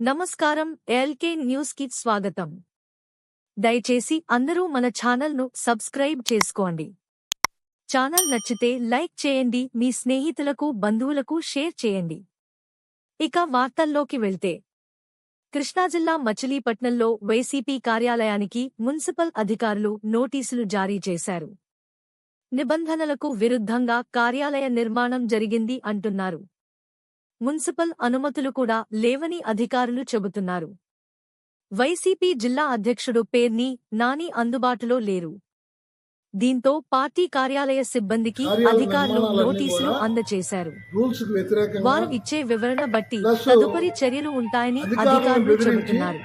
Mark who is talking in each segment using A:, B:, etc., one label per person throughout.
A: నమస్కారం ఎల్కే న్యూస్కి స్వాగతం. దయచేసి అందరూ మన ఛానల్ను సబ్స్క్రైబ్ చేసుకోండి. ఛానల్ నచ్చితే లైక్ చేయండి మీ స్నేహితులకు బంధువులకు షేర్ చేయండి. ఇక వార్తల్లోకి వెళ్తే. కృష్ణా జిల్లా మచిలీపట్నంలో వైసీపీ కార్యాలయానికి మున్సిపల్ అధికారులు నోటీసులు జారీ చేశారు. నిబంధనలకు విరుద్ధంగా కార్యాలయ నిర్మాణం జరిగింది అంటున్నారు. మున్సిపల్ అనుమతులు కూడా లేవని అధికారులు చెబుతున్నారు. వైసీపీ జిల్లా అధ్యక్షుడు పేర్ని నాని అందుబాటులో లేరు. దీంతో పార్టీ కార్యాలయ సిబ్బందికి అధికారులు నోటీసులు అందజేశారు వారు ఇచ్చే వివరణ బట్టి తదుపరి చర్యలు ఉంటాయని అధికారులు చెబుతున్నారు.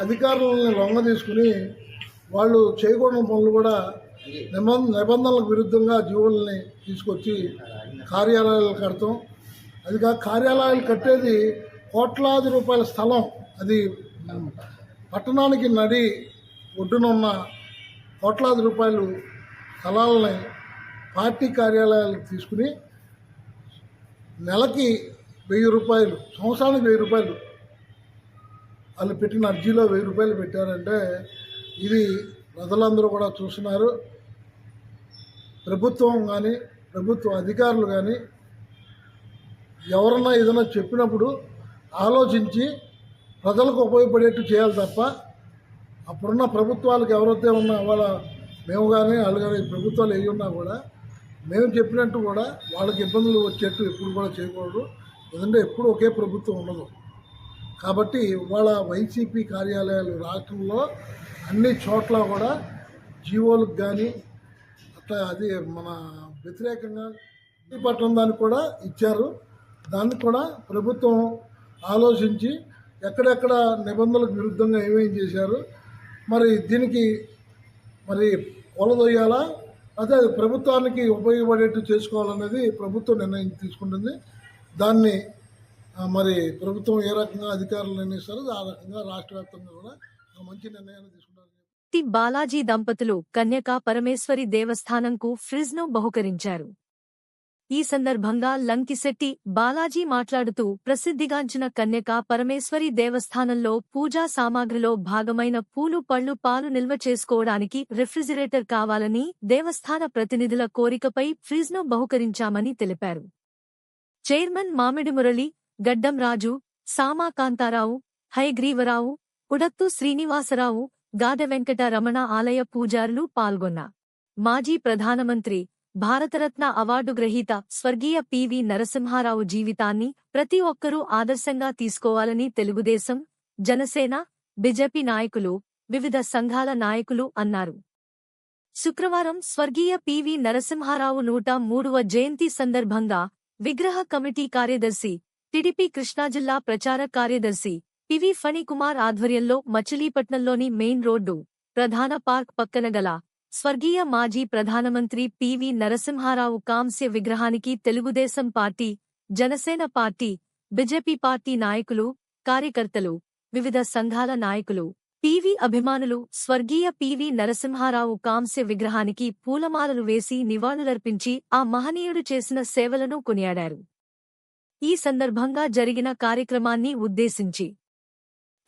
B: అధికారులను లొంగ తీసుకుని వాళ్ళు చేయకూడని పనులు కూడా నిబంధ నిబంధనలకు విరుద్ధంగా జీవుల్ని తీసుకొచ్చి కార్యాలయాలు కడతాం. అదిగా కార్యాలయాలు కట్టేది కోట్లాది రూపాయల స్థలం. అది పట్టణానికి నడి ఒడ్డున ఉన్న కోట్లాది రూపాయలు స్థలాలని పార్టీ కార్యాలయాలకు తీసుకుని నెలకి వెయ్యి రూపాయలు సంవత్సరానికి వెయ్యి రూపాయలు వాళ్ళు పెట్టిన అర్జీలో వెయ్యి రూపాయలు పెట్టారంటే ఇది ప్రజలందరూ కూడా చూస్తున్నారు. ప్రభుత్వం కానీ ప్రభుత్వ అధికారులు కానీ ఎవరన్నా ఏదైనా చెప్పినప్పుడు ఆలోచించి ప్రజలకు ఉపయోగపడేట్టు చేయాలి తప్ప అప్పుడున్న ప్రభుత్వాలకు ఎవరైతే ఉన్నా వాళ్ళ మేము కానీ వాళ్ళు కానీ ప్రభుత్వాలు ఏవి ఉన్నా కూడా మేము చెప్పినట్టు కూడా వాళ్ళకి ఇబ్బందులు వచ్చేట్టు ఎప్పుడు కూడా చేయకూడదు. ఎందుకంటే ఎప్పుడు ఒకే ప్రభుత్వం ఉండదు. కాబట్టి ఇవాళ వైసీపీ కార్యాలయాలు రాష్ట్రంలో అన్ని చోట్ల కూడా జీవోలకు కానీ అట్లా అది మన వ్యతిరేకంగా పట్టణం దానికి కూడా ఇచ్చారు. దాన్ని కూడా ప్రభుత్వం ఆలోచించి ఎక్కడెక్కడ నిబంధనలకు విరుద్ధంగా ఏమేం చేశారు మరి దీనికి మరి కొలదొయ్యాలా? అదే ప్రభుత్వానికి ఉపయోగపడేట్టు చేసుకోవాలనేది ప్రభుత్వం నిర్ణయం తీసుకుంటుంది. దాన్ని మరి ప్రభుత్వం ఏ రకంగా అధికారులు నిర్ణయిస్తారో ఆ రకంగా రాష్ట్ర వ్యాప్తంగా కూడా మంచి నిర్ణయాన్ని తీసుకుంటారు
A: బాలాజీ దంపతులు కన్యకా పరమేశ్వరి దేవస్థానంకు ఫ్రిజ్ను బహుకరించారు. ఈ సందర్భంగా లంకిశెట్టి బాలాజీ మాట్లాడుతూ ప్రసిద్ధిగాంచిన కన్యకా పరమేశ్వరి దేవస్థానంలో పూజా సామాగ్రిలో భాగమైన పూలు పళ్ళు పాలు నిల్వ చేసుకోవడానికి రిఫ్రిజిరేటర్ కావాలని దేవస్థాన ప్రతినిధుల కోరికపై ఫ్రిజ్ను బహుకరించామని తెలిపారు. చైర్మన్ మామిడి మురళి గడ్డం రాజు సామా కాంతారావు హయగ్రీవరావు ఉడత్తు శ్రీనివాసరావు గాద వెంకట రమణ ఆలయ పూజారులు పాల్గొన్న. మాజీ ప్రధానమంత్రి భారతరత్న అవార్డు గ్రహీత స్వర్గీయ పివి నరసింహారావు జీవితాన్ని ప్రతి ఒక్కరూ ఆదర్శంగా తీసుకోవాలని తెలుగుదేశం జనసేన బిజెపి నాయకులు వివిధ సంఘాల నాయకులు అన్నారు. శుక్రవారం స్వర్గీయ పివి నరసింహారావు నూట మూడవ జయంతి సందర్భంగా విగ్రహ కమిటీ కార్యదర్శి టిడిపి కృష్ణాజిల్లా ప్రచార కార్యదర్శి పివి ఫణికుమార్ ఆధ్వర్యంలో మచిలీపట్నంలోని మెయిన్ రోడ్డు ప్రధాన పార్క్ పక్కన గల స్వర్గీయ మాజీ ప్రధానమంత్రి పివి నరసింహారావు కాంస్య విగ్రహానికి Telugu Desam party Janasena party BJP party నాయకులు కార్యకర్తలు వివిధ సంఘాల నాయకులు. పివి అభిమానులు స్వర్గీయ పివి నరసింహారావు కాంస్య విగ్రహానికి పూలమాలలు వేసి నివాళులర్పించి ఆ మహనీయుడు చేసిన సేవలను కొనియాడారు. ఈ సందర్భంగా జరిగిన కార్యక్రమాన్ని ఉద్దేశించి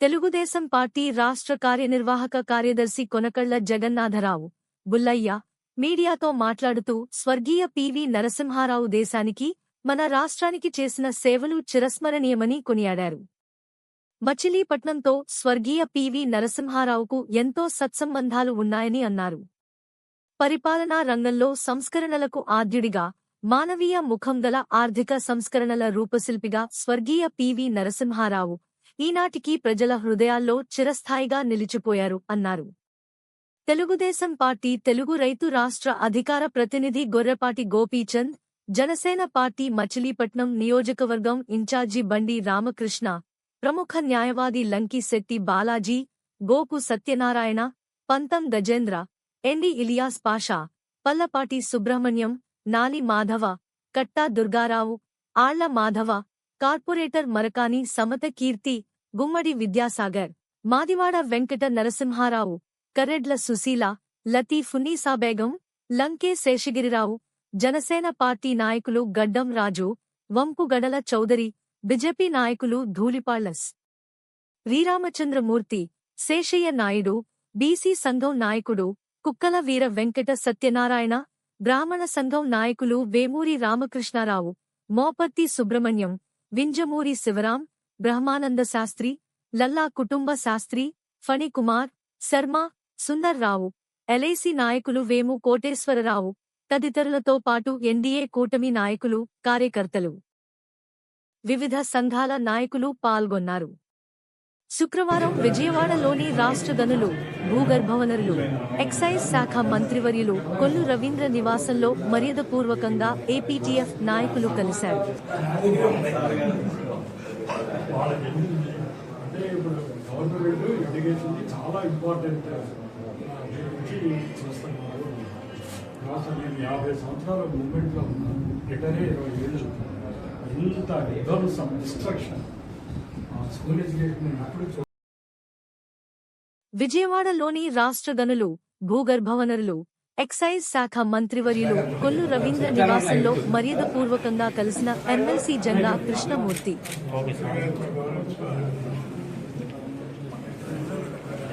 A: తెలుగుదేశం పార్టీ రాష్ట్ర కార్యనిర్వాహక కార్యదర్శి కొనకళ్ళ జగన్నాథరావు బుల్లయ్య మీడియాతో మాట్లాడుతూ స్వర్గీయ పివి నరసింహారావు దేశానికి మన రాష్ట్రానికి చేసిన సేవలు చిరస్మరణీయమని కొనియాడారు. మచిలీపట్నంతో స్వర్గీయ పివి నరసింహారావుకు ఎంతో సత్సంబంధాలు ఉన్నాయని అన్నారు. పరిపాలనా రంగంలో సంస్కరణలకు ఆద్యుడిగా మానవీయ ముఖం గల ఆర్థిక సంస్కరణల రూపశిల్పిగా స్వర్గీయ పివి నరసింహారావు ఈనాటికి ప్రజల హృదయాల్లో చిరస్థాయిగా నిలిచిపోయారు అన్నారు. తెలుగుదేశం పార్టీ తెలుగు రైతు రాష్ట్ర అధికార ప్రతినిధి గొర్రెపాటి గోపీచంద్ జనసేన పార్టీ మచిలీపట్నం నియోజకవర్గం ఇన్ఛార్జి బండి రామకృష్ణ ప్రముఖ న్యాయవాది లంకి శెట్టి బాలాజీ గోకు సత్యనారాయణ పంతం గజేంద్ర ఎండి ఇలియాస్ పాషా పల్లపాటి సుబ్రహ్మణ్యం నాలి మాధవ కట్టా దుర్గారావు ఆళ్ళ మాధవ కార్పొరేటర్ మరకాని సమత కీర్తి గుమ్మడి విద్యాసాగర్ మాదివాడ వెంకట నరసింహారావు కరెడ్ల సుశీల లతీఫున్నీసాబేగం లంకే శేషగిరిరావు జనసేన పార్టీ నాయకులు గడ్డం రాజు వంపుగడల చౌదరి బిజెపి నాయకులు ధూళిపాళ్ళస్ శ్రీరామచంద్రమూర్తి శేషయ్య నాయుడు బీసీ సంఘం నాయకుడు కుక్కల వీర వెంకట సత్యనారాయణ బ్రాహ్మణ సంఘం నాయకులు వేమూరి రామకృష్ణారావు మోపర్తి సుబ్రహ్మణ్యం వింజమూరి శివరాం బ్రహ్మానంద శాస్త్రి లల్లా కుటుంబ శాస్త్రి ఫణికుమార్ శర్మ సుందర్రావు ఎల్ఐసి నాయకులు వేము కోటేశ్వరరావు తదితరులతో పాటు ఎన్డీఏ కూటమి నాయకులు కార్యకర్తలు. వివిధ సంఘాల నాయకులు పాల్గొన్నారు. శుక్రవారం విజయవాడలోని రాష్ట్ర గనులు భూగర్భవనరులు ఎక్సైజ్ శాఖ మంత్రివర్యులు కొల్లు రవీంద్ర నివాసంలో మర్యాదపూర్వకంగా ఏపీటీఎఫ్ నాయకులు కలిశారు.
C: చాలా ఇంపార్టెంట్ గురించి చూస్తున్నారు అసలు నేను యాభై సంవత్సరాల మూమెంట్లో ఉన్నాను రిటైర్ ఇరవై ఏళ్ళు ఇంత విధ్వంసం డిస్ట్రక్షన్ స్కూల్ ఎడ్యుకేషన్ నేను అప్పుడు
A: విజయవాడలోని రాష్ట్ర గనులు భూగర్భవనరులు ఎక్సైజ్ శాఖ మంత్రివర్యులు కొల్లు రవీంద్ర నివాసంలో మర్యాదపూర్వకంగా కలిసిన ఎమ్మెల్సీ జంగా కృష్ణమూర్తి.